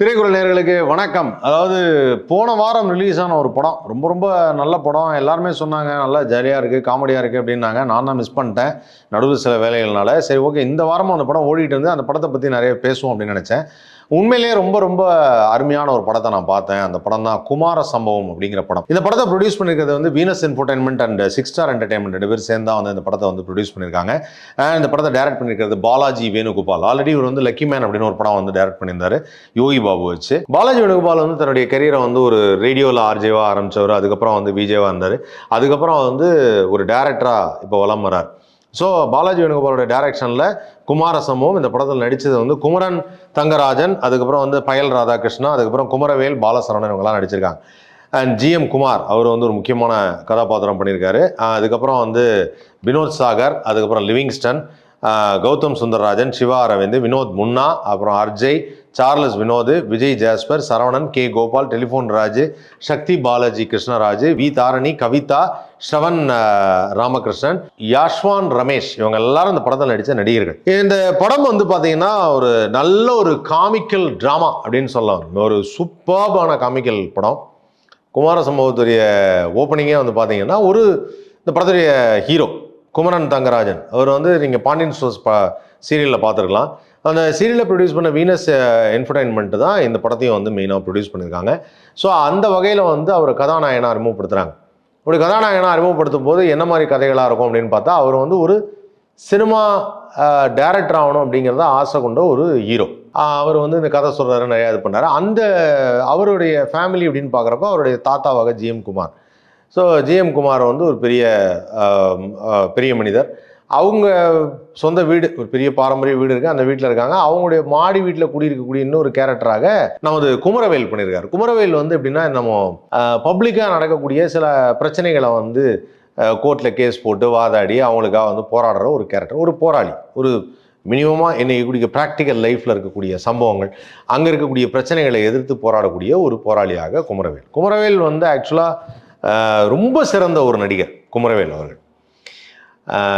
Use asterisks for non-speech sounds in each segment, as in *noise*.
திரைக்குறள் நேர்களுக்கு வணக்கம். அதாவது போன வாரம் ரிலீஸ் ஆன ஒரு படம். ரொம்ப ரொம்ப நல்ல படம். எல்லாருமே சொன்னாங்க நல்லா ஜாலியாக இருக்குது காமெடியாக இருக்குது அப்படின்னாங்க. நான் தான் மிஸ் பண்ணிட்டேன் நடுவில் சில வேலைகள்னால. சரி ஓகே இந்த வாரமும் அந்த படம் ஓடிட்டு இருந்து அந்த படத்தை பற்றி நிறைய பேசுவோம் அப்படின்னு நினச்சேன். உண்மையிலேயே ரொம்ப ரொம்ப அருமையான ஒரு படத்தை நான் பார்த்தேன். அந்த படம் தான் குமார சம்பவம் அப்படிங்கிற படம். இந்த படத்தை ப்ரொடியூஸ் பண்ணியிருக்கிறது வந்து Venus entertainment and six star entertainment ரெண்டு பேர் சேர்ந்தா வந்து இந்த படத்தை வந்து ப்ரொடியூஸ் பண்ணியிருக்காங்க இந்த படத்தை டைரக்ட் பண்ணியிருக்கிறது பாலாஜி வேணுகோபால். ஆல்ரெடி இவர் வந்து லக்கி மேன் அப்படின்னு ஒரு படம் வந்து டைரக்ட் பண்ணியிருந்தாரு. யோகி பாபு வச்சு. பாலாஜி வேணுகோபால் வந்து தன்னுடைய கரியரை வந்து ஒரு ரேடியோவில் ஆர்ஜேவாக ஆரம்பித்தவர் அதுக்கப்புறம் வந்து விஜேவாக இருந்தார். அதுக்கப்புறம் வந்து ஒரு டேரக்டராக இப்போ வலம் வரார். ஸோ பாலாஜி வேணுகோபாலோட டைரக்ஷனில் குமாரசம்பவம் இந்த படத்தில் நடித்தது வந்து குமரன் தங்கராஜன் அதுக்கப்புறம் வந்து பயல் ராதாகிருஷ்ணா அதுக்கப்புறம் குமரவேல் பாலசரணன் இவங்கெல்லாம் நடிச்சிருக்காங்க. அண்ட் ஜிஎம் குமார் அவர் வந்து ஒரு முக்கியமான கதாபாத்திரம் பண்ணியிருக்காரு. அதுக்கப்புறம் வந்து வினோத் சாகர் அதுக்கப்புறம் லிவிங்ஸ்டன் கௌதம் சுந்தரராஜன் சிவா அரவிந்த் வினோத் முன்னா அப்புறம் Arjai Charles Vinod Vijay Jasper Saravanan K. Gopal telephone Raj Sakthi Balaji Krishnaraj V. Dharani Kavitha Shravan Ramakrishnan Yashwan Ramesh இவங்க எல்லாரும் இந்த படத்தில் நடித்த நடிகர்கள். இந்த படம் வந்து பார்த்தீங்கன்னா ஒரு நல்ல ஒரு காமிக்கல் ட்ராமா அப்படின்னு சொல்லலாம். ஒரு சூப்பர்பான காமிக்கல் படம். குமார சம்பவத்துடைய ஓப்பனிங்கே வந்து பார்த்தீங்கன்னா ஒரு இந்த படத்துடைய ஹீரோ குமரன் தங்கராஜன். அவர் வந்து நீங்கள் பாண்டியன் ஸ்டோர்ஸ் பா சீரியலில் பார்த்துருக்கலாம் அந்த சீரியலை ப்ரொடியூஸ் பண்ண வீனஸ் என்டர்டைன்மெண்ட் தான் இந்த படத்தையும் வந்து மெயினாக ப்ரொடியூஸ் பண்ணியிருக்காங்க. ஸோ அந்த வகையில் வந்து அவர் கதாநாயகனாக அறிமுகப்படுத்துகிறாங்க அப்படி கதாநாயகனாக அறிமுகப்படுத்தும் போது என்ன மாதிரி கதைகளாக இருக்கும் அப்படின்னு பார்த்தா அவர் வந்து ஒரு சினிமா டேரக்டர் ஆகணும் அப்படிங்கிறத ஆசை கொண்ட ஒரு ஹீரோ அவர் வந்து இந்த கதை சொல்கிறாரு நிறையா இது பண்ணார். அந்த அவருடைய ஃபேமிலி அப்படின்னு பார்க்குறப்ப அவருடைய தாத்தாவாக GM Kumar. So GM Kumar வந்து ஒரு பெரிய பெரிய மனிதர். அவங்க சொந்த வீடு ஒரு பெரிய பாரம்பரிய வீடு இருக்குது அந்த வீட்டில் இருக்காங்க. அவங்களுடைய மாடி வீட்டில் குடியிருக்கக்கூடிய இன்னொரு கேரக்டராக நமது குமரவேல் பண்ணியிருக்காரு. குமரவேல் வந்து எப்படின்னா நம்ம பப்ளிக்காக நடக்கக்கூடிய சில பிரச்சனைகளை வந்து கோர்ட்டில் கேஸ் போட்டு வாதாடி அவங்களுக்காக வந்து போராடுற ஒரு கேரக்டர் ஒரு போராளி. ஒரு மினிமமாக என்னை கூடிய ப்ராக்டிக்கல் லைஃப்பில் இருக்கக்கூடிய சம்பவங்கள் அங்கே இருக்கக்கூடிய பிரச்சனைகளை எதிர்த்து போராடக்கூடிய ஒரு போராளியாக குமரவேல். குமரவேல் வந்து ஆக்சுவலாக ரொம்ப சிறந்த ஒரு நடிகர் குமரவேல் அவர்கள்.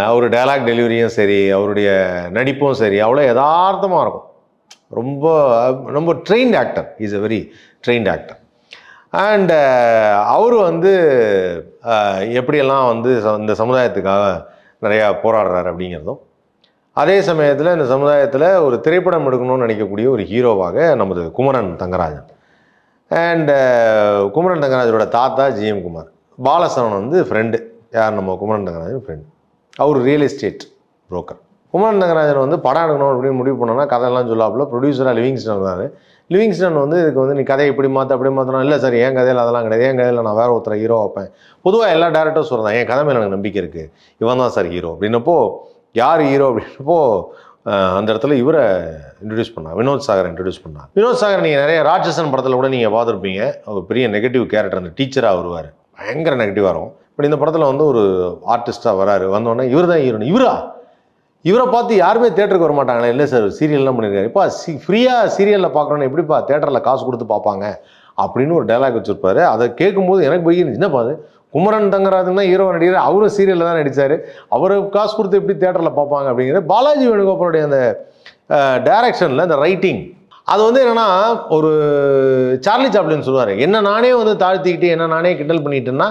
அவர் டயலாக் டெலிவரியும் சரி அவருடைய நடிப்பும் சரி அவ்வளோ யதார்த்தமாக இருக்கும். ரொம்ப ரொம்ப trained actor is a very trained actor and அவர் வந்து எப்படியெல்லாம் வந்து ச- இந்த சமுதாயத்துக்காக நிறையா போராடுறாரு அப்படிங்கிறதும் அதே சமயத்தில் இந்த சமுதாயத்தில் ஒரு திரைப்படம் எடுக்கணும்னு நினைக்கக்கூடிய ஒரு ஹீரோவாக நமது குமரன் தங்கராஜன். அண்டு குமரன் தங்கராஜனோட தாத்தா ஜிஎம் குமார். பாலசரவன் வந்து ஃப்ரெண்டு யார் நம்ம குமரன் தங்கராஜன்? ஃப்ரெண்டு அவர் real estate broker Kumaran Nagarajan வந்து படம் எடுக்கணும் அப்படின்னு முடிவு பண்ணோன்னா கதையெல்லாம் சொல்லாப்புல ப்ரொடியூசராக லிவிங்ஸ்டன் வந்தார் லிவிங்ஸ்டன் வந்து இதுக்கு வந்து நீ கதையை இப்படி மாற்ற அப்படி மாற்றணும் இல்லை சார் என் கதையில் அதெல்லாம் கிடையாது. என் கதையில் நான் வேறு ஒருத்தர் ஹீரோ வைப்பேன். பொதுவாக எல்லா டேரக்டரும் சொல்கிறேன் என் கதை மேலே எனக்கு நம்பிக்கை இருக்குது இவன் தான் சார் ஹீரோ அப்படின்னப்போ யார் ஹீரோ அப்படின்னப்போ அந்த இடத்துல இவரை இன்ட்ரடியூஸ் பண்ணா வினோத் சாகர் இன்ட்ரடியூஸ் பண்ணா. வினோத் சாகர் நீங்கள் நிறைய ராட்சசன் படத்தில் கூட நீங்கள் பார்த்துருப்பீங்க. அவர் பெரிய நெகட்டிவ் கேரக்டர் அந்த டீச்சராக வருவார். பயங்கர நெகட்டிவாக இருக்கும். பட் இந்த படத்தில் வந்து ஒரு ஆர்டிஸ்ட்டாக வராரு. வந்தோடனே இவர் தான் ஹீரோ இவரா? இவரை பார்த்து யாருமே தேட்டருக்கு வர மாட்டாங்களே. இல்லை சார் சீரியல்லாம் பண்ணியிருக்காரு இப்போ சி ஃப்ரீயாக சீரியலில் பார்க்குறோன்னு எப்படிப்பா தேட்டரில் காசு கொடுத்து பார்ப்பாங்க? அப்படின்னு ஒரு டைலாக் வச்சுருப்பாரு. அதை கேட்கும்போது எனக்கு போய் என்னப்பா அது? குமரன் தங்கராஜன் தான் ஹீரோ நடிகர்? அவரும் சீரியலில் தான் நடித்தார் அவரை காசு கொடுத்து எப்படி தேட்டரில் பார்ப்பாங்க அப்படிங்கிறது பாலாஜி வேணுகோபாலுடைய அந்த டைரக்ஷனில் அந்த ரைட்டிங் அது வந்து என்னன்னா ஒரு சார்லி சாப்ளின்னு சொல்லுவார். என்ன நானே வந்து தாழ்த்திக்கிட்டு என்ன நானே கிண்டல் பண்ணிட்டேன்னா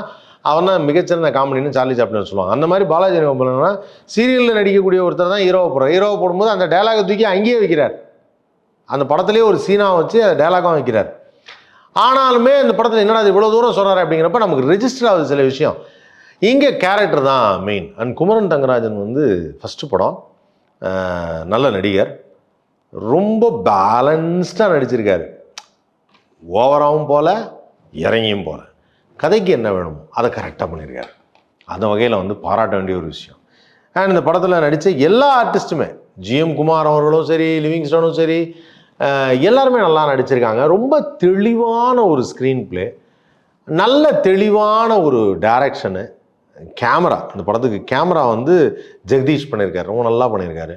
அவன் தான் மிகச்சிறந்த காமெடின்னு சார்லி சாப்ளின் சொல்லுவாங்க. அந்த மாதிரி பாலாஜி வேணுகோபால்னா சீரியலில் நடிக்கக்கூடிய ஒருத்தர் தான் ஹீரோவை போடுறார் ஹீரோவை போடும்போது அந்த டயலாகை தூக்கி அங்கேயே வைக்கிறார். அந்த படத்துலேயே ஒரு சீனாக வச்சு அந்த டயலாகும் வைக்கிறார். ஆனாலுமே இந்த படத்தில் என்னடா இவ்வளோ தூரம் சொல்கிறாரு அப்படிங்கிறப்ப நமக்கு ரெஜிஸ்டர் ஆகுது சில விஷயம். இங்கே கேரக்டர் தான் மெயின் அண்ட் குமரன் தங்கராஜன் வந்து ஃபஸ்ட்டு படம் நல்ல நடிகர். ரொம்ப பேலன்ஸ்டாக நடிச்சிருக்காரு. ஓவராகவும் போகல இறங்கியும் போகல கதைக்கு என்ன வேணுமோ அதை கரெக்டாக பண்ணியிருக்காரு. அந்த வகையில் வந்து பாராட்ட வேண்டிய ஒரு விஷயம். அண்ட் இந்த படத்தில் நடித்த எல்லா ஆர்டிஸ்ட்டுமே ஜிஎம் குமார் அவர்களும் சரி லிவிங்ஸ்டனும் சரி எல்லாருமே நல்லா நடிச்சிருக்காங்க. ரொம்ப தெளிவான ஒரு ஸ்க்ரீன் பிளே நல்ல தெளிவான ஒரு டைரக்ஷனு கேமரா இந்த படத்துக்கு கேமரா வந்து ஜெகதீஷ் பண்ணியிருக்காரு. ரொம்ப நல்லா பண்ணியிருக்காரு.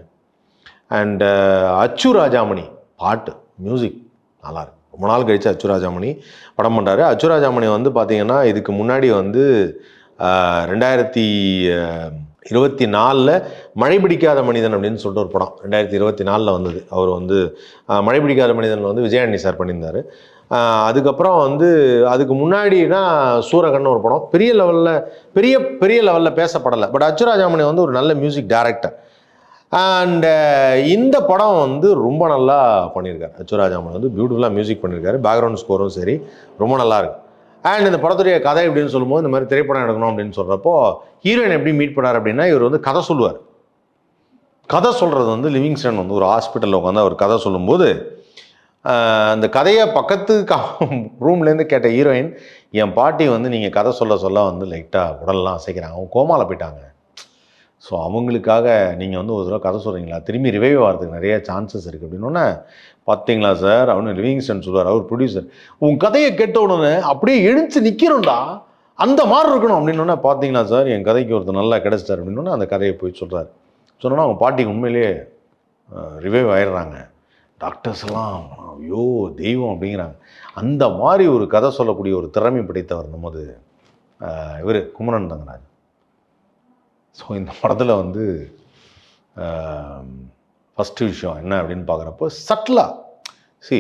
அண்டு அச்சு ராஜாமணி பாட்டு மியூசிக் நல்லாயிருக்கு ரொம்ப நாள் கழிச்சு அச்சுராஜாமணி படம் பண்ணுறாரு அச்சுராஜாமணி வந்து பார்த்தீங்கன்னா இதுக்கு முன்னாடி வந்து ரெண்டாயிரத்தி இருபத்தி நாலில் மழை பிடிக்காத மனிதன் அப்படின்னு சொல்லிட்டு ஒரு படம் ரெண்டாயிரத்தி இருபத்தி நாலில் வந்தது. அவர் வந்து மழை பிடிக்காத மனிதனில் வந்து விஜயாண்டி சார் பண்ணியிருந்தார். அதுக்கப்புறம் வந்து அதுக்கு முன்னாடினா சூரகன்னு ஒரு படம். பெரிய லெவலில் பெரிய பெரிய லெவலில் பேசப்படலை. பட் அச்சுராஜாமணி வந்து ஒரு நல்ல மியூசிக் டைரக்டர் அண்டு uh, இந்த படம் வந்து ரொம்ப நல்லா பண்ணியிருக்காரு. அச்சுராஜாமன் வந்து பியூட்டிஃபுல்லாக மியூசிக் பண்ணியிருக்காரு. பேக்ரவுண்ட் ஸ்கோரும் சரி ரொம்ப நல்லா இருக்கு. அண்ட் இந்த படத்துடைய கதை எப்படின்னு சொல்லும்போது இந்த மாதிரி திரைப்படம் எடுக்கணும் அப்படின்னு சொல்கிறப்போ ஹீரோயின் எப்படி மீட் பண்ணார் அப்படின்னா இவர் வந்து கதை சொல்லுவார். கதை சொல்கிறது வந்து லிவிங்ஸ்டன் வந்து ஒரு ஹாஸ்பிட்டலில் உட்காந்து அவர் கதை சொல்லும்போது அந்த கதையை பக்கத்து ரூம்லேருந்து *laughs* கேட்ட ஹீரோயின் என் பாட்டி வந்து நீங்கள் கதை சொல்ல சொல்ல வந்து லைட்டாக உடல்லாம் அசைக்கிறாங்க. அவங்க கோமால போயிட்டாங்க. ஸோ அவங்களுக்காக நீங்கள் வந்து ஒரு தடவை கதை சொல்கிறீங்களா திரும்பி ரிவைவ் ஆகிறதுக்கு நிறைய சான்சஸ் இருக்குது அப்படின்னோடனே பார்த்தீங்களா சார் அவனு லிவிங்ஸ்டன் சொல்லுவார் அவர் ப்ரொடியூசர் உன் கதையை கேட்ட உடனே அப்படியே எழுந்து நிற்கிறோம்டா அந்த மாதிரி இருக்கணும். அப்படின்னோடனே பார்த்தீங்களா சார் என் கதைக்கு ஒருத்தர் நல்லா கிடச்சிட்டார். அப்படின்னோடனே அந்த கதையை போய் சொல்கிறார் சொன்னோன்னா அவங்க பாட்டிக்கு உண்மையிலேயே ரிவைவ் ஆயிடுறாங்க. டாக்டர்ஸ் எல்லாம் ஐயோ தெய்வம் அப்படிங்கிறாங்க. அந்த மாதிரி ஒரு கதை சொல்லக்கூடிய ஒரு திறமை படைத்தவர் நமது இவர் குமரன் தங்கராஜ். ஸோ இந்த படத்தில் வந்து ஃபஸ்ட்டு விஷயம் என்ன அப்படின்னு பார்க்குறப்போ சட்லா சி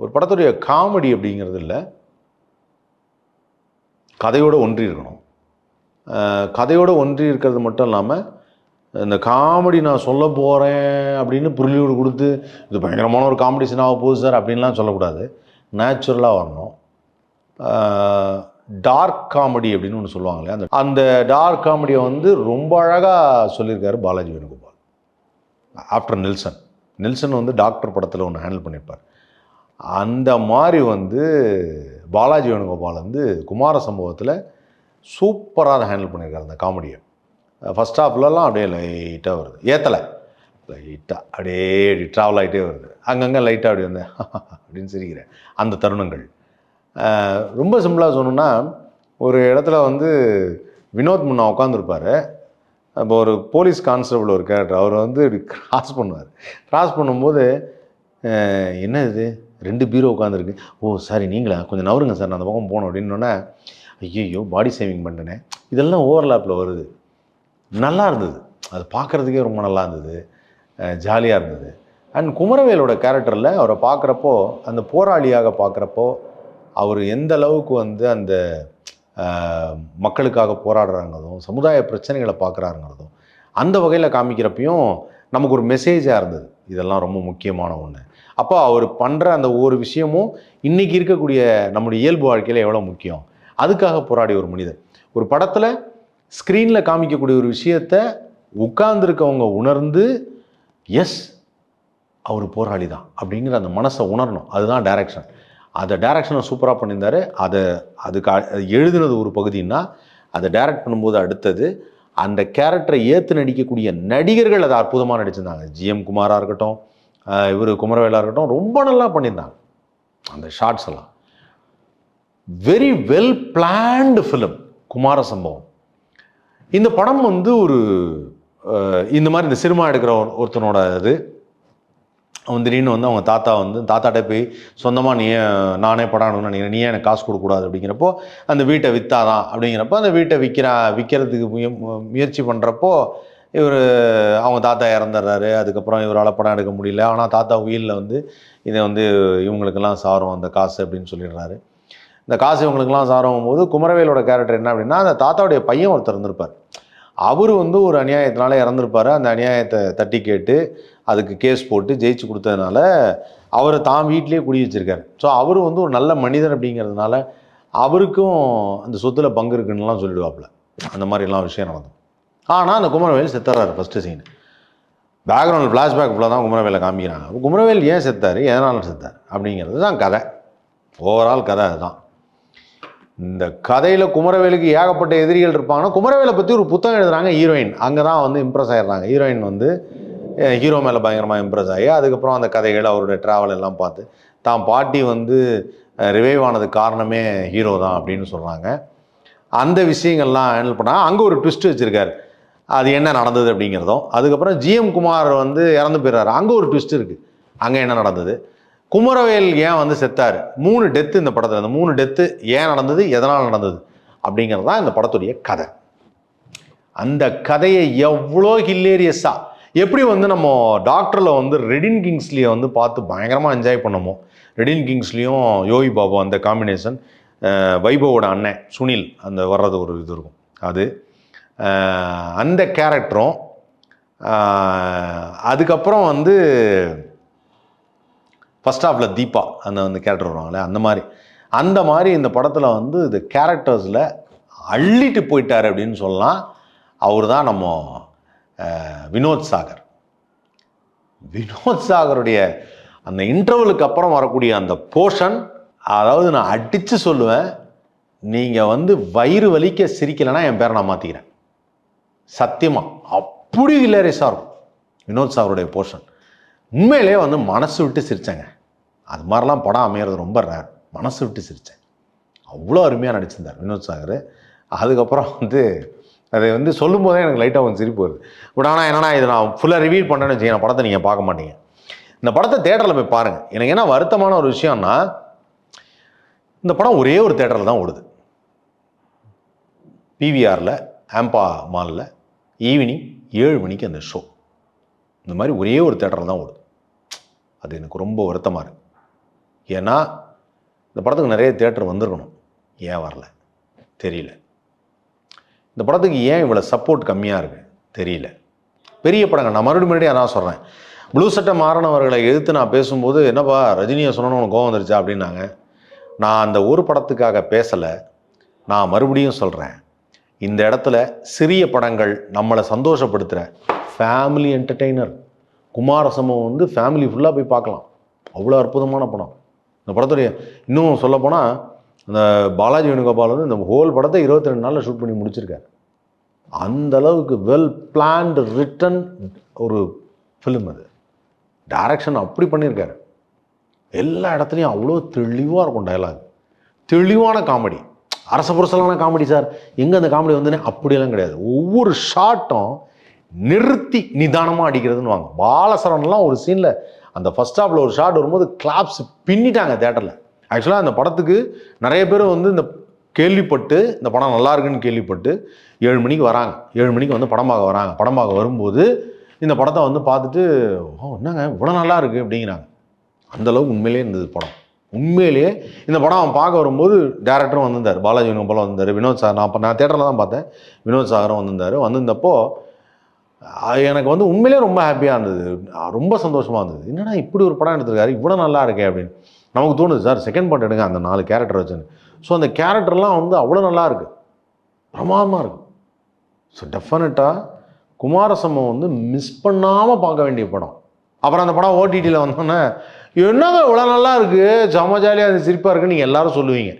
ஒரு படத்துடைய காமெடி அப்படிங்கிறது இல்லை. கதையோடு ஒன்றி இருக்கணும். கதையோடு ஒன்றி இருக்கிறது மட்டும் இல்லாமல் இந்த காமெடி நான் சொல்ல போகிறேன் அப்படின்னு புரியோடு கொடுத்து இது பயங்கரமான ஒரு காமெடிஷன் ஆக போகுது சார் அப்படின்லாம் சொல்லக்கூடாது. நேச்சுரலாக வரணும். டார்க் காமெடி அப்படின்னு ஒன்று சொல்லுவாங்களே அந்த அந்த டார்க் காமெடியை வந்து ரொம்ப அழகாக சொல்லியிருக்காரு பாலாஜி வேணுகோபால். ஆஃப்டர் நெல்சன். நெல்சன் வந்து டாக்டர் படத்தில் ஒன்று ஹேண்டில் பண்ணியிருப்பார். அந்த மாதிரி வந்து பாலாஜி வேணுகோபால் வந்து குமார சம்பவத்தில் சூப்பராக அதை ஹேண்டில் பண்ணியிருக்காரு அந்த காமெடியை ஃபஸ்ட் ஹாஃப்லலாம் அப்படியே லைட்டாக வருது. ஏற்றலை லைட்டாக அப்படியே ட்ராவல் ஆகிட்டே வருது. அங்கங்கே லைட்டாக அப்படி வந்து *laughs* அப்படின்னு சிரிக்கிறேன் அந்த தருணங்கள். ரொம்ப சிம்பிளாக சொன்னோன்னா ஒரு இடத்துல வந்து வினோத் முன்னா உட்காந்துருப்பார் அப்போ ஒரு போலீஸ் கான்ஸ்டபிள் ஒரு கேரக்டர் அவர் வந்து இப்படி கிராஸ் பண்ணுவார். கிராஸ் பண்ணும்போது என்ன இது? ரெண்டு பீரோ உட்காந்துருக்கு ஓ சாரி நீங்களா? கொஞ்சம் நவருங்க சார் நான் அந்த பக்கம் போகணும் அப்படின்னோடனே ஐயோ பாடி சேவிங் பண்ணிட்டேனே. இதெல்லாம் ஓவர்லாப்பில் வருது. நல்லா இருந்தது. அது பார்க்குறதுக்கே ரொம்ப நல்லா இருந்தது. ஜாலியாக இருந்தது. அண்ட் குமரவேலோட கேரக்டரில் அவரை பார்க்குறப்போ அந்த போராளியாக பார்க்குறப்போ அவர் எந்த அளவுக்கு வந்து அந்த மக்களுக்காக போராடுறாங்கிறதும் சமுதாய பிரச்சனைகளை பார்க்குறாருங்கிறதும் அந்த வகையில் காமிக்கிறப்பையும் நமக்கு ஒரு மெசேஜாக இருந்தது. இதெல்லாம் ரொம்ப முக்கியமான ஒன்று அப்போ அவர் பண்ணுற அந்த ஒவ்வொரு விஷயமும் இன்றைக்கி இருக்கக்கூடிய நம்முடைய இயல்பு வாழ்க்கையில் எவ்வளோ முக்கியம். அதுக்காக போராடிய ஒரு மனிதர். ஒரு படத்தில் ஸ்க்ரீனில் காமிக்கக்கூடிய ஒரு விஷயத்த உட்கார்ந்துருக்கவங்க உணர்ந்து எஸ் அவர் போராளி தான் அப்படிங்கிற அந்த மனசை உணரணும். அதுதான் டைரக்ஷன் அதை டைரக்ஷனை சூப்பராக பண்ணியிருந்தாரு. அதை அதுக்கு அது எழுதுனது ஒரு பகுதின்னா அதை டைரக்ட் பண்ணும்போது அடுத்தது அந்த கேரக்டரை ஏற்று நடிக்கக்கூடிய நடிகர்கள் அதை அற்புதமாக நடிச்சிருந்தாங்க. ஜிஎம் குமாராக இருக்கட்டும் இவர் குமரவேலாக இருக்கட்டும் ரொம்ப நல்லா பண்ணியிருந்தாங்க. அந்த ஷார்ட்ஸ் எல்லாம். Very well planned film Kumara Sambavam. இந்த படம் வந்து ஒரு இந்த மாதிரி இந்த சினிமா எடுக்கிற ஒரு- ஒருத்தனோட இது அவன் திடீர்னு வந்து அவங்க தாத்தா வந்து தாத்தாட்ட போய் சொந்தமாக நீ நானே படம் நினைக்கிறேன் நீ ஏன் எனக்கு காசு கொடுக்கக்கூடாது அப்படிங்கிறப்போ அந்த வீட்டை விற்றாதான் அப்படிங்கிறப்போ அந்த வீட்டை விற்கிற விற்கிறதுக்கு முய முயற்சி பண்ணுறப்போ இவர் அவங்க தாத்தா இறந்துடுறாரு. அதுக்கப்புறம் இவரால் படம் எடுக்க முடியல. ஆனால் தாத்தா உயிரில் வந்து இதை வந்து இவங்களுக்கெல்லாம் சாரும் அந்த காசு அப்படின்னு சொல்லிடுறாரு. இந்த காசு இவங்களுக்கெல்லாம் சாரும் போது குமரவேலோட கேரக்டர் என்ன அப்படின்னா அந்த தாத்தாவுடைய பையன் ஒருத்தர் இருந்திருப்பார். அவர் வந்து ஒரு அநியாயத்தினால இறந்துருப்பார். அந்த அநியாயத்தை தட்டி கேட்டு அதுக்கு கேஸ் போட்டு ஜெயிச்சு கொடுத்ததுனால அவரை தான் வீட்டிலேயே குடி வச்சிருக்காரு. ஸோ அவர் வந்து ஒரு நல்ல மனிதர் அப்படிங்கிறதுனால அவருக்கும் அந்த சொத்தில் பங்கு இருக்குன்னுலாம் சொல்லிடுவாப்புல. அந்த மாதிரிலாம் விஷயம் நடந்தது. ஆனால் அந்த குமரவேல் செத்துறாரு ஃபஸ்ட்டு சீன் பேக்ரவுண்ட் ஃப்ளாஷ்பேக் ஃபுல்லாக தான் குமரவேலை காமிக்கிறாங்க. குமரவேல் ஏன் செத்தார்? எதனால் செத்தார்? அப்படிங்கிறது தான் கதை. ஓவரால் கதை அதுதான். இந்த கதையில் குமரவேலுக்கு ஏகப்பட்ட எதிரிகள் இருப்பாங்கன்னா குமரவேலை பற்றி ஒரு புத்தகம் எழுதுறாங்க ஹீரோயின் அங்கே தான் வந்து இம்ப்ரெஸ் ஆயிடுறாங்க. ஹீரோயின் வந்து ஹீரோ மேலே பயங்கரமாக இம்ப்ரெஸ் ஆகி அதுக்கப்புறம் அந்த கதைகள் அவருடைய ட்ராவல் எல்லாம் பார்த்து தான் பாட்டி வந்து ரிவைவ் ஆனதுக்கு காரணமே ஹீரோ தான் அப்படின்னு சொல்கிறாங்க அந்த விஷயங்கள்லாம் ஹேண்டில் பண்ணால் அங்கே ஒரு ட்விஸ்ட் வச்சுருக்கார். அது என்ன நடந்தது அப்படிங்கிறதும் அதுக்கப்புறம் ஜிஎம் குமார் வந்து இறந்து போயிடுறாரு. அங்கே ஒரு ட்விஸ்ட் இருக்குது அங்கே என்ன நடந்தது? குமரவேல் ஏன் வந்து செத்தார்? மூணு டெத்து இந்த படத்தில் அந்த மூணு டெத்து ஏன் நடந்தது? எதனால் நடந்தது? அப்படிங்கிறது தான் இந்த படத்துடைய கதை. அந்த கதையை எவ்வளோ ஹில்லேரியஸாக எப்படி வந்து நம்ம டாக்டரில் வந்து ரெடின் கிங்ஸ்லியை வந்து பார்த்து பயங்கரமாக என்ஜாய் பண்ணமோ? ரெடின் கிங்ஸ்லியும் யோகி பாபு அந்த காம்பினேஷன் வைபவோட அண்ணன் சுனில் அந்த வர்றது ஒரு இது இருக்கும். அது அந்த கேரக்டரும் அதுக்கப்புறம் வந்து ஃபஸ்ட் ஆஃபில் தீபா அந்த அந்த கேரக்டர் வருவாங்களே அந்த மாதிரி. அந்த மாதிரி இந்த படத்தில் வந்து இந்த கேரக்டர்ஸில் அள்ளிட்டு போயிட்டார் அப்படின்னு சொல்லலாம். அவர் தான் நம்ம வினோத் சாகர். வினோத் சாகருடைய அந்த இன்டர்வலுக்கு அப்புறம் வரக்கூடிய அந்த போர்ஷன் அதாவது நான் அடித்து சொல்லுவேன் நீங்கள் வந்து வயிறு வலிக்க சிரிக்கலைன்னா என் பேரை நான் மாற்றிக்கிறேன் சத்தியமாக அப்படி ஹிலேரியஸாக இருக்கும். வினோத் சாகருடைய போர்ஷன் உண்மையிலே வந்து மனசு விட்டு சிரிச்சேங்க. அது மாதிரிலாம் படம் அமையிறது ரொம்ப ரேர் மனசு விட்டு சிரித்தேன் அவ்வளோ அருமையாக நடிச்சிருந்தார் வினோத் சாகர். அதுக்கப்புறம் வந்து அதை வந்து சொல்லும் போதே எனக்கு லைட்டாக கொஞ்சம் சிரிப்பு வருது. பட் ஆனால் என்னன்னா இது நான் ஃபுல்லாக ரிவீல் பண்ணேன்னு வச்சுக்கோங்க படத்தை நீங்கள் பார்க்க மாட்டீங்க. இந்த படத்தை தேட்டரில் போய் பாருங்கள் எனக்கு என்ன வருத்தமான ஒரு விஷயம்னா இந்த படம் ஒரே ஒரு தேட்டரில் தான் ஓடுது. பிவிஆரில் ஆம்பா மாலில் ஈவினிங் ஏழு மணிக்கு அந்த ஷோ இந்த மாதிரி ஒரே ஒரு தேட்டரில் தான் ஓடுது. அது எனக்கு ரொம்ப வருத்தமாக இருக்குது ஏன்னா இந்த படத்துக்கு நிறைய தேட்டர் வந்திருக்கணும். ஏன் வரல? தெரியல. இந்த படத்துக்கு ஏன் இவ்வளோ சப்போர்ட் கம்மியாக இருக்குது தெரியல. பெரிய படங்கள். நான் மறுபடியும் மறுபடியும் அதான் சொல்கிறேன் ப்ளூ சட்டை மாறினவர்களை எதிர்த்து நான் பேசும்போது என்னப்பா ரஜினியை சொன்னோன்னு உனக்கு கோவம் வந்துருச்சா? அப்படின்னாங்க. நான் அந்த ஒரு படத்துக்காக பேசலை. நான் மறுபடியும் சொல்கிறேன் இந்த இடத்துல சிறிய படங்கள் நம்மளை சந்தோஷப்படுத்துகிற ஃபேமிலி என்டர்டெய்னர் குமாரசம்பவம் வந்து ஃபேமிலி ஃபுல்லாக போய் பார்க்கலாம். அவ்வளோ அற்புதமான படம். இந்த படத்துடைய இன்னும் சொல்லப்போனால் இந்த பாலாஜி வேணுகோபால் வந்து இந்த ஹோல் படத்தை இருபத்தி ரெண்டு நாளில் ஷூட் பண்ணி முடிச்சிருக்காரு. அந்த அளவுக்கு வெல் பிளான்டு ரிட்டன் ஒரு ஃபிலிம் அது. டைரக்ஷன் அப்படி பண்ணியிருக்காரு எல்லா இடத்துலையும் அவ்வளோ தெளிவாக இருக்கும் டயலாக் தெளிவான காமெடி அரச புரசலான காமெடி சார் எங்கே அந்த காமெடி வந்துன்னு அப்படியெல்லாம் கிடையாது. ஒவ்வொரு ஷாட்டும் நிறுத்தி நிதானமாக அடிக்கிறதுன்னு வாங்க. பாலசரன்லாம் ஒரு சீனில் அந்த ஃபஸ்ட் ஹாஃபில் ஒரு ஷாட் வரும்போது கிளாப்ஸ் பின்னிட்டாங்க தேட்டரில் ஆக்சுவலாக அந்த படத்துக்கு நிறைய பேர் வந்து இந்த கேள்விப்பட்டு இந்த படம் நல்லா இருக்குன்னு கேள்விப்பட்டு ஏழு மணிக்கு வராங்க. ஏழு மணிக்கு வந்து படம் பார்க்க வராங்க. படம் பார்க்க வரும்போது இந்த படத்தை வந்து பார்த்துட்டு ஓ என்னங்க இவ்வளோ நல்லா இருக்குது அப்படிங்கிறாங்க. அந்தளவுக்கு உண்மையிலே உண்மையிலேயே இருந்தது படம். உண்மையிலேயே இந்த படம் அவன் பார்க்க வரும்போது டேரக்டரும் வந்திருந்தார். பாலாஜி வினோபாலும் வந்தார் வினோத் சார் நான் நான் தேட்டரில் தான் பார்த்தேன். வினோத் சாகரும் வந்திருந்தார். வந்திருந்தப்போ எனக்கு வந்து உண்மையிலேயே ரொம்ப ஹாப்பியாக இருந்தது. ரொம்ப சந்தோஷமாக இருந்தது. என்னடா இப்படி ஒரு படம் எடுத்திருக்காரு? இவ்வளோ நல்லா இருக்கே அப்படின்னு. நமக்கு தோணுது சார் செகண்ட் பார்ட் எடுங்க அந்த நாலு கேரக்டர் வச்சுன்னு. ஸோ அந்த கேரக்டர்லாம் வந்து அவ்வளோ நல்லா இருக்குது பிரமாதமாக இருக்குது ஸோ டெஃபினட்டாக குமாரசம்மம் வந்து மிஸ் பண்ணாமல் பார்க்க வேண்டிய படம். அப்புறம் அந்த படம் ஓடிடியில் வந்தோன்னே என்னங்க இவ்வளோ நல்லா இருக்குது செம்ம ஜாலியாக அது சிரிப்பாக இருக்குன்னு நீங்கள் எல்லாரும் சொல்லுவீங்க.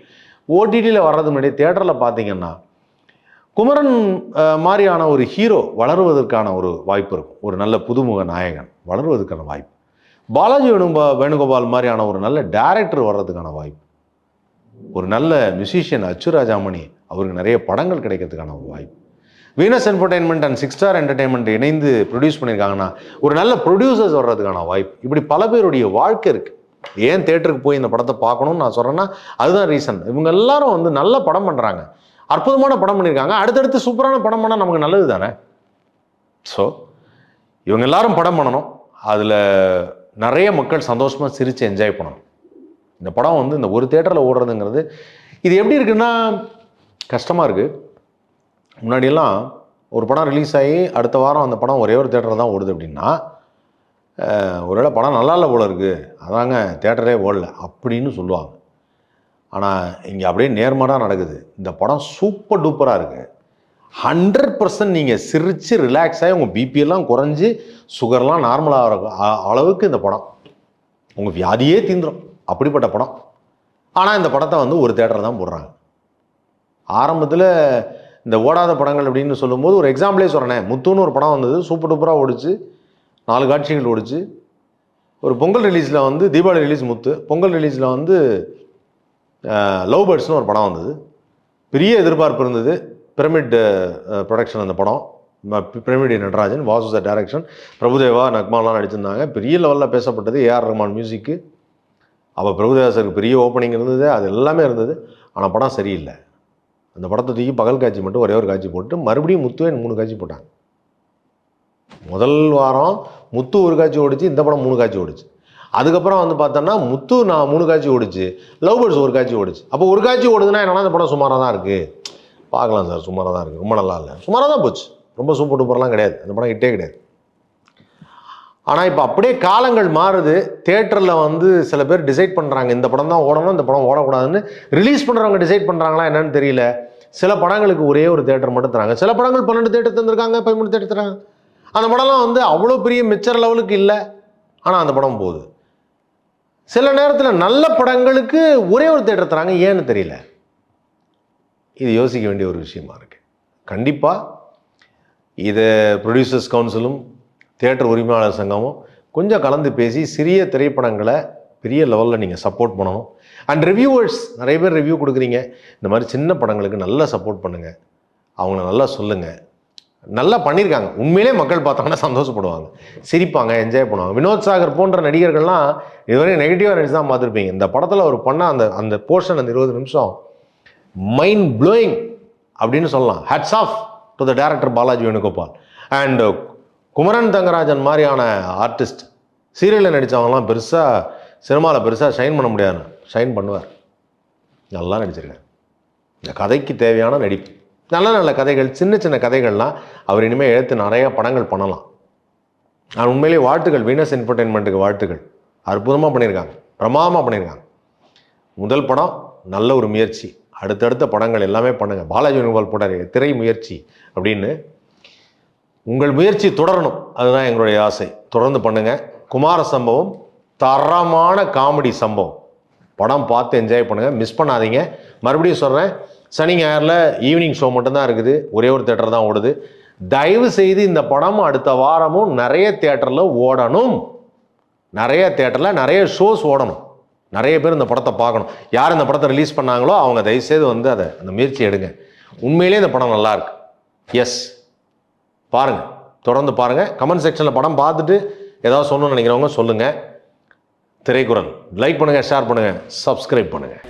ஓடிடியில் வர்றது முன்னாடி தேட்டரில் பார்த்தீங்கன்னா குமரன் மாதிரியான ஒரு ஹீரோ வளருவதற்கான ஒரு வாய்ப்பு இருக்கும். ஒரு நல்ல புதுமுக நாயகன் வளருவதற்கான வாய்ப்பு. பாலாஜி வேணுகோபா வேணுகோபால் மாதிரியான ஒரு நல்ல டேரக்டர் வர்றதுக்கான வாய்ப்பு. ஒரு நல்ல மியூசிஷியன் அச்சு ராஜாமணி அவருக்கு நிறைய படங்கள் கிடைக்கிறதுக்கான ஒரு வாய்ப்பு. Venus entertainment and six star entertainment இணைந்து ப்ரொடியூஸ் பண்ணியிருக்காங்கன்னா ஒரு நல்ல ப்ரொடியூசர்ஸ் வர்றதுக்கான வாய்ப்பு. இப்படி பல பேருடைய வாழ்க்கை இருக்குது ஏன் தேட்டருக்கு போய் இந்த படத்தை பார்க்கணும்னு நான் சொல்கிறேன்னா அதுதான் ரீசன் இவங்க எல்லாரும் வந்து நல்ல படம் பண்ணுறாங்க அற்புதமான படம் பண்ணியிருக்காங்க. அடுத்தடுத்து சூப்பரான படம் பண்ணால் நமக்கு நல்லது தானே ஸோ இவங்க எல்லாரும் படம் பண்ணணும். அதில் நிறைய மக்கள் சந்தோஷமாக சிரித்து என்ஜாய் பண்ணணும். இந்த படம் வந்து இந்த ஒரு தேட்டரில் ஓடுறதுங்கிறது இது எப்படி இருக்குன்னா கஷ்டமாக இருக்குது முன்னாடியெல்லாம் ஒரு படம் ரிலீஸ் ஆகி அடுத்த வாரம் அந்த படம் ஒரே ஒரு தேட்டரில் தான் ஓடுது அப்படின்னா ஒருவேளை படம் நல்லா இல்லை போல இருக்குது அதாங்க தேட்டரே ஓடல அப்படின்னு சொல்லுவாங்க. ஆனால் இங்கே அப்படியே நேர்மடாக நடக்குது. இந்த படம் சூப்பர் டூப்பராக இருக்குது ஹண்ட்ரட் பர்சன்ட் நீங்கள் சிரித்து ரிலாக்ஸ் ஆகி உங்கள் பிபிஎல்லாம் குறைஞ்சி சுகர்லாம் நார்மலாக அளவுக்கு இந்த படம். உங்கள் வியாதியே தீந்துடும் அப்படிப்பட்ட படம். ஆனால் இந்த படத்தை வந்து ஒரு தேட்டர் தான் போடுறாங்க. ஆரம்பத்தில் இந்த ஓடாத படங்கள் அப்படின்னு சொல்லும்போது ஒரு எக்ஸாம்பிளே சொல்கிறேன் முத்துன்னு ஒரு படம் வந்தது. சூப்பர் டூப்பராக ஓடிச்சு. நாலு காட்சிகள் ஓடிச்சு. ஒரு பொங்கல் ரிலீஸில் வந்து தீபாவளி ரிலீஸ் முத்து. பொங்கல் ரிலீஸில் வந்து லவ் பேர்ட்ஸ்னு ஒரு படம் வந்தது. பெரிய எதிர்பார்ப்பு இருந்தது. பிரமிட் ப்ரொடக்ஷன் uh, uh, அந்த படம். பிரமிடி நடராஜன் வாசு சார் டைரக்ஷன் பிரபுதேவா நக்மாலாம் நடிச்சிருந்தாங்க. பெரிய லெவலில் பேசப்பட்டது ஏஆர் ரஹ்மான் மியூசிக்கு அப்போ பிரபுதேவா சாருக்கு பெரிய ஓப்பனிங் இருந்தது. அது எல்லாமே இருந்தது. ஆனால் படம் சரியில்லை. அந்த படத்தை தூக்கி பகல் காட்சி மட்டும் ஒரே ஒரு காட்சி போட்டு மறுபடியும் முத்துவேன் மூணு காட்சி போட்டாங்க. முதல் வாரம் முத்து ஒரு காட்சி ஓடிச்சு இந்த படம் மூணு காட்சி ஓடிச்சு. அதுக்கப்புறம் வந்து பார்த்தோன்னா முத்து நான் மூணு காட்சி ஓடிச்சு லவ் பேர்ட்ஸ் ஒரு காட்சி ஓடிச்சு. அப்போ ஒரு காட்சி ஓடுதுன்னா என்னன்னா அந்த படம் சுமாராக தான் இருக்குது பார்க்கலாம் சார் சுமாராக தான் இருக்குது ரொம்ப நல்லா இல்லை. சுமாராக தான் போச்சு. ரொம்ப சூப்பர் டூப்பர்லாம் கிடையாது. அந்த படம் ஹிட்டே கிடையாது. ஆனால் இப்போ அப்படியே காலங்கள் மாறுது. தேட்டரில் வந்து சில பேர் டிசைட் பண்ணுறாங்க இந்த படம் தான் ஓடணும் இந்த படம் ஓடக்கூடாதுன்னு ரிலீஸ் பண்ணுறவங்க டிசைட் பண்ணுறாங்களா என்னன்னு தெரியல. சில படங்களுக்கு ஒரே ஒரு தேட்டர் மட்டும் தராங்க. சில படங்கள் பன்னெண்டு தேட்டர் தந்திருக்காங்க பதிமூணு தேட்டர் தராங்க. அந்த படம்லாம் வந்து அவ்வளோ பெரிய மிச்சர் லெவலுக்கு இல்லை. ஆனால் அந்த படம் போகுது. சில நேரத்தில் நல்ல படங்களுக்கு ஒரே ஒரு தேட்டர் தராங்க. ஏன்னு தெரியல. இது யோசிக்க வேண்டிய ஒரு விஷயமா இருக்குது கண்டிப்பாக இதை ப்ரொடியூசர்ஸ் கவுன்சிலும் தேட்டர் உரிமையாளர் சங்கமும் கொஞ்சம் கலந்து பேசி சிறிய திரைப்படங்களை பெரிய லெவலில் நீங்கள் சப்போர்ட் பண்ணணும். அண்ட் ரிவ்யூவர்ஸ் நிறைய பேர் ரிவ்யூ கொடுக்குறீங்க. இந்த மாதிரி சின்ன படங்களுக்கு நல்லா சப்போர்ட் பண்ணுங்கள் அவங்கள நல்லா சொல்லுங்கள் நல்லா பண்ணியிருக்காங்க உண்மையிலே மக்கள் பார்த்தாங்கன்னா சந்தோஷப்படுவாங்க. சிரிப்பாங்க என்ஜாய் பண்ணுவாங்க. வினோத் சாகர் போன்ற நடிகர்கள்லாம் இதுவரை நெகட்டிவாக நடிச்சு தான் பார்த்துருப்பீங்க. இந்த படத்தில் அவர் பண்ண அந்த அந்த போர்ஷன் அந்த இருபது நிமிஷம் மைண்ட் ப்ளோயிங் அப்படின்னு சொல்லலாம். Hats off to the director Balaji Venugopal. And Kumaran Thangarajan மாதிரியான ஆர்டிஸ்ட் சீரியலில் நடித்தவங்கலாம் பெருசாக சினிமாவில் பெருசாக ஷைன் பண்ண முடியாது. ஷைன் பண்ணுவார். நல்லா நடிச்சிருக்காரு. இந்த கதைக்கு தேவையான நடிப்பு. நல்ல நல்ல கதைகள் சின்ன சின்ன கதைகள்லாம் அவர் இனிமேல் எடுத்து நிறையா படங்கள் பண்ணலாம். நான் உண்மையிலேயே வாழ்த்துக்கள். வீனஸ் என்டர்டெயின்மெண்ட்டுக்கு வாழ்த்துக்கள். அற்புதமாக பண்ணியிருக்காங்க. பிரமாதமாக பண்ணியிருக்காங்க. முதல் படம் நல்ல ஒரு முயற்சி. அடுத்தடுத்த படங்கள் எல்லாமே பண்ணுங்கள் பாலாஜி வேணுகோபால் போட்டார் திரை முயற்சி அப்படின்னு. உங்கள் முயற்சி தொடரணும். அதுதான் எங்களுடைய ஆசை. தொடர்ந்து பண்ணுங்கள் குமார சம்பவம் தரமான காமெடி சம்பவம். படம் பார்த்து என்ஜாய் பண்ணுங்கள் மிஸ் பண்ணாதீங்க. மறுபடியும் சொல்கிறேன் சனி ஞாயிறில் ஈவினிங் ஷோ மட்டும்தான் இருக்குது. ஒரே ஒரு தேட்டர் தான் ஓடுது. தயவு செய்து இந்த படம் அடுத்த வாரமும் நிறைய தேட்டரில் ஓடணும். நிறைய தேட்டரில் நிறைய ஷோஸ் ஓடணும். நிறைய பேர் இந்த படத்தை பார்க்கணும். யார் இந்த படத்தை ரிலீஸ் பண்ணாங்களோ அவங்க தயவுசெய்து வந்து அதை அந்த முயற்சி எடுங்க. உண்மையிலே இந்த படம் நல்லாயிருக்கு எஸ் பாருங்கள் தொடர்ந்து பாருங்கள் கமெண்ட் செக்ஷனில் படம் பார்த்துட்டு ஏதாவது சொல்லணும்னு நினைக்கிறவங்க சொல்லுங்கள் திரைக்குறள் லைக் பண்ணுங்கள் ஷேர் பண்ணுங்கள் சப்ஸ்கிரைப் பண்ணுங்கள்